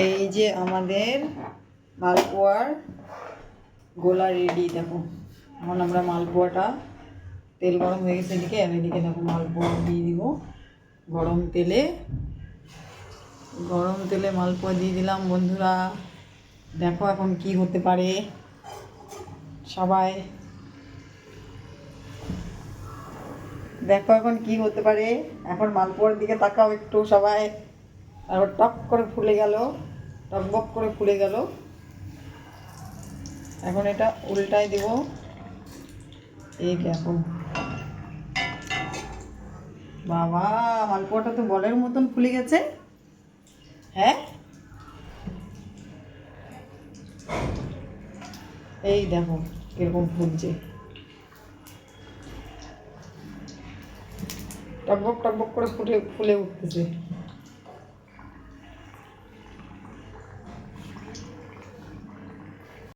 এই যে আমাদের মালপোয়ার গোলা রেডি, দেখো। এখন আমরা মালপোয়াটা তেল গরম হয়ে গেছে এদিকে, আর এদিকে দেখো মালপোয়া দিয়ে দিব গরম তেলে। গরম তেলে মালপোয়া দিয়ে দিলাম, বন্ধুরা। দেখো এখন কি হতে পারে সবাই। দেখো এখন কি হতে পারে, এখন মালপোয়ার দিকে তাকাও একটু সবাই। তারপর টক করে ফুলে গেল টকবক করে ফুলে গেল। এখন এটা উল্টাই দেব। এই দেখো বাবা মালপোয়াটা তো বলের মতন ফুলে গেছে। হ্যাঁ? এই দেখো কীরকম ফুলছে। টকবক টকবক করে ফুটে, ফুলে উঠতেছে।